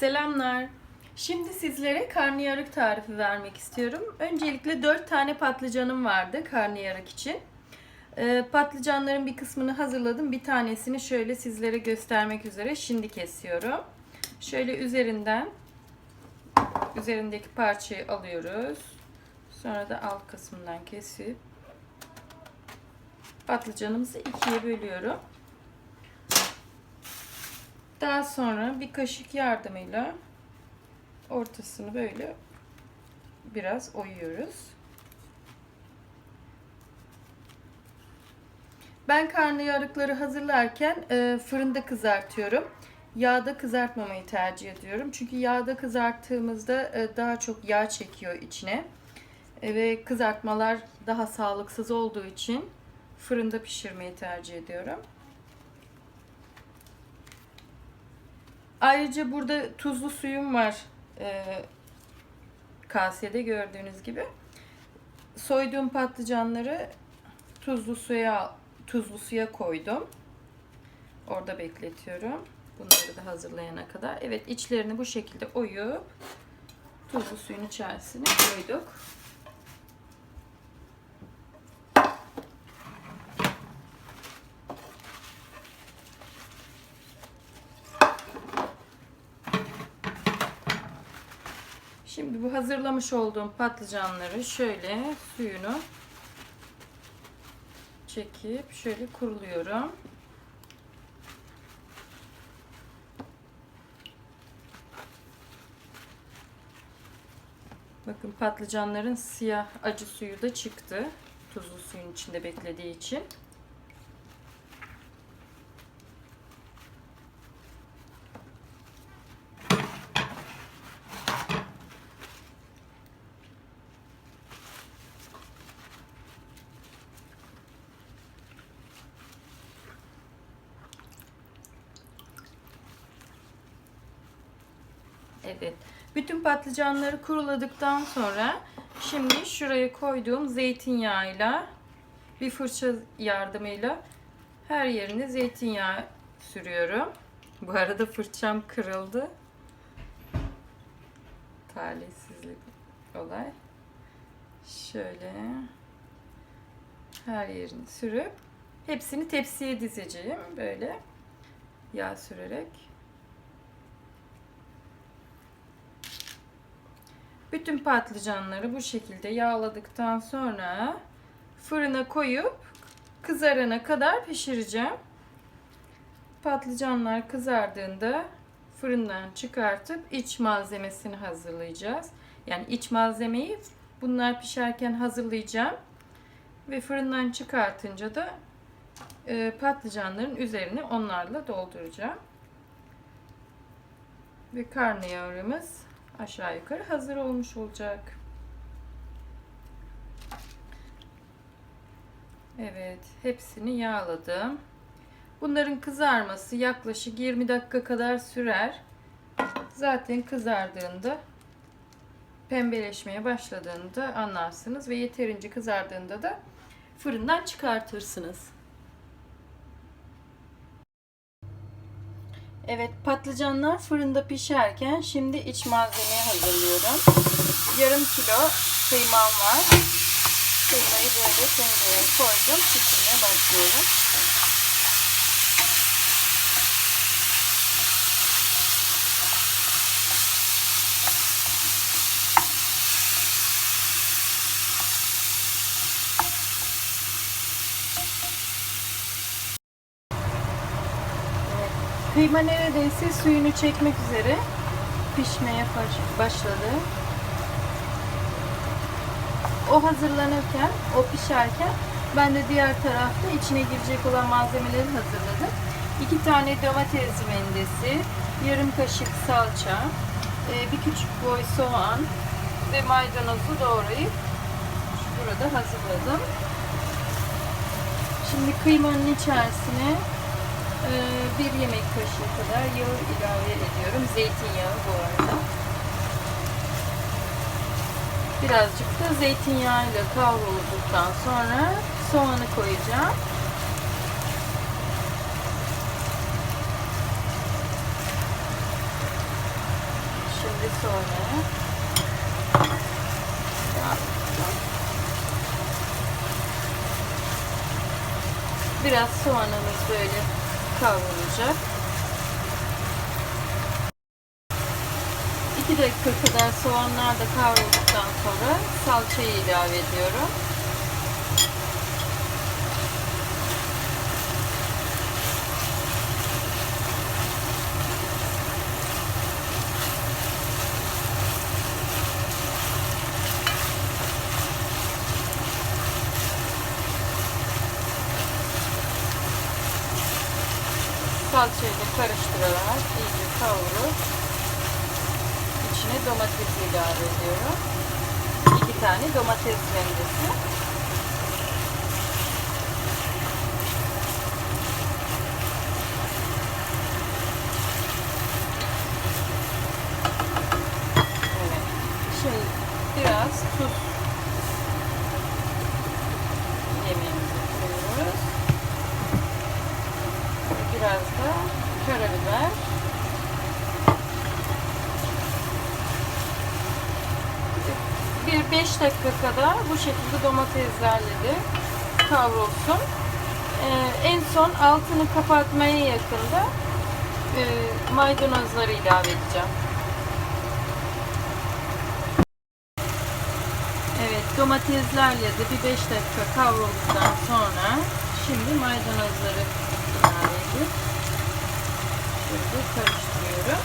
Selamlar. Şimdi sizlere karnıyarık tarifi vermek istiyorum. Öncelikle 4 tane patlıcanım vardı karnıyarık için. Ee, patlıcanların bir kısmını hazırladım. Bir tanesini şöyle sizlere göstermek üzere şimdi kesiyorum. Şöyle üzerinden üzerindeki parçayı alıyoruz. Sonra da alt kısmından kesip patlıcanımızı ikiye bölüyorum. Daha sonra bir kaşık yardımıyla ortasını böyle biraz oyuyoruz. Ben karnıyarıkları hazırlarken e, fırında kızartıyorum. Yağda kızartmamayı tercih ediyorum. Çünkü yağda kızarttığımızda e, daha çok yağ çekiyor içine. E, ve kızartmalar daha sağlıksız olduğu için fırında pişirmeyi tercih ediyorum. Ayrıca burada tuzlu suyum var. E, kasede gördüğünüz gibi. Soyduğum patlıcanları tuzlu suya tuzlu suya koydum. Orada bekletiyorum. Bunları da hazırlayana kadar. Evet içlerini bu şekilde oyup tuzlu suyun içerisine koyduk. Şimdi bu hazırlamış olduğum patlıcanları şöyle suyunu çekip şöyle kuruluyorum. Bakın patlıcanların siyah acı suyu da çıktı. Tuzlu suyun içinde beklediği için. Evet. Bütün patlıcanları kuruladıktan sonra şimdi şuraya koyduğum zeytinyağıyla bir fırça yardımıyla her yerine zeytinyağı sürüyorum. Bu arada fırçam kırıldı. Talihsizlik olay. Şöyle her yerini sürüp hepsini tepsiye dizeceğim böyle yağ sürerek. Bütün patlıcanları bu şekilde yağladıktan sonra fırına koyup kızarana kadar pişireceğim. Patlıcanlar kızardığında fırından çıkartıp iç malzemesini hazırlayacağız. Yani iç malzemeyi bunlar pişerken hazırlayacağım. Ve fırından çıkartınca da e, patlıcanların üzerine onlarla dolduracağım. Ve karnıyarımız aşağı yukarı hazır olmuş olacak. Evet, hepsini yağladım. Bunların kızarması yaklaşık 20 dakika kadar sürer. Zaten kızardığında pembeleşmeye başladığında anlarsınız ve yeterince kızardığında da fırından çıkartırsınız. Evet patlıcanlar fırında pişerken şimdi iç malzemeyi hazırlıyorum. Yarım kilo kıymam var. Kıymayı böyle tencereye koydum. Pişirmeye başlıyorum. Kıyma neredeyse suyunu çekmek üzere pişmeye başladı. O hazırlanırken, o pişerken ben de diğer tarafta içine girecek olan malzemeleri hazırladım. İki tane domates rendesi, yarım kaşık salça, e, bir küçük boy soğan ve maydanozu doğrayıp burada hazırladım. Şimdi kıymanın içerisine bir yemek kaşığı kadar yağ ilave ediyorum. Zeytinyağı bu arada. Birazcık da zeytinyağıyla kavrulduktan sonra soğanı koyacağım. soğanı. Biraz soğanımız böyle kavrulacak. 2 dakika kadar soğanlar da kavrulduktan sonra salçayı ilave ediyorum. Salçayla karıştırarak iyice kavurup içine domates ilave ediyorum. İki tane domates rendesi. Evet. Şimdi biraz tuz Biraz da karabiber. Bir 5 dakika kadar bu şekilde domateslerle de kavrulsun. Ee, en son altını kapatmaya yakında e, maydanozları ilave edeceğim. Evet domateslerle de bir 5 dakika kavrulduktan sonra şimdi maydanozları edip şöyle karıştırıyorum.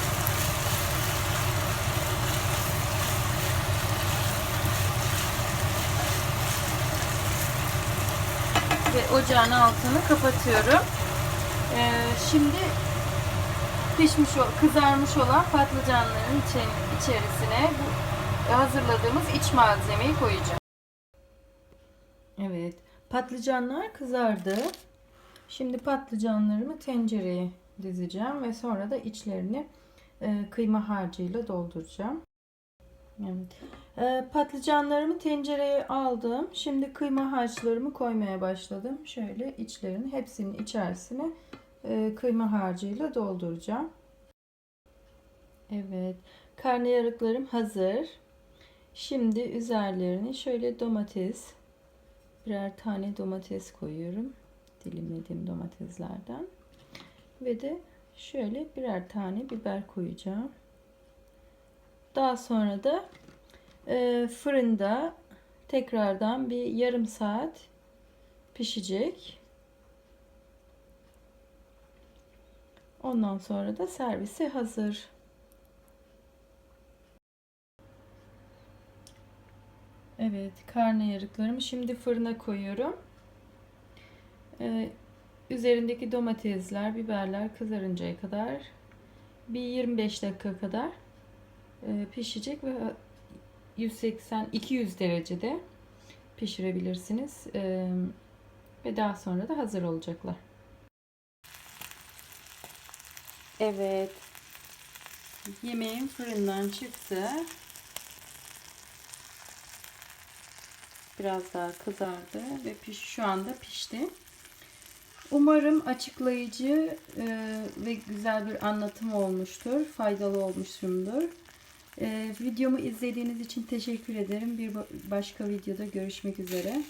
Ve ocağın altını kapatıyorum. Ee, şimdi pişmiş, kızarmış olan patlıcanların içe- içerisine bu hazırladığımız iç malzemeyi koyacağım. Evet, patlıcanlar kızardı. Şimdi patlıcanlarımı tencereye dizeceğim ve sonra da içlerini e, kıyma harcıyla dolduracağım. Evet. E, patlıcanlarımı tencereye aldım. Şimdi kıyma harçlarımı koymaya başladım. Şöyle içlerini hepsinin içerisine e, kıyma harcıyla dolduracağım. Evet. Karnıyarıklarım hazır. Şimdi üzerlerine şöyle domates birer tane domates koyuyorum. Dilimlediğim domateslerden. Ve de şöyle birer tane biber koyacağım. Daha sonra da e, fırında tekrardan bir yarım saat pişecek. Ondan sonra da servise hazır. Evet, karnıyarıklarımı şimdi fırına koyuyorum. Ee, üzerindeki domatesler, biberler kızarıncaya kadar bir 25 dakika kadar e, pişecek ve 180-200 derecede pişirebilirsiniz. Ee, ve daha sonra da hazır olacaklar. Evet. Yemeğim fırından çıktı. Biraz daha kızardı ve piş, şu anda pişti. Umarım açıklayıcı e, ve güzel bir anlatım olmuştur. Faydalı olmuşumdur. E, videomu izlediğiniz için teşekkür ederim. Bir başka videoda görüşmek üzere.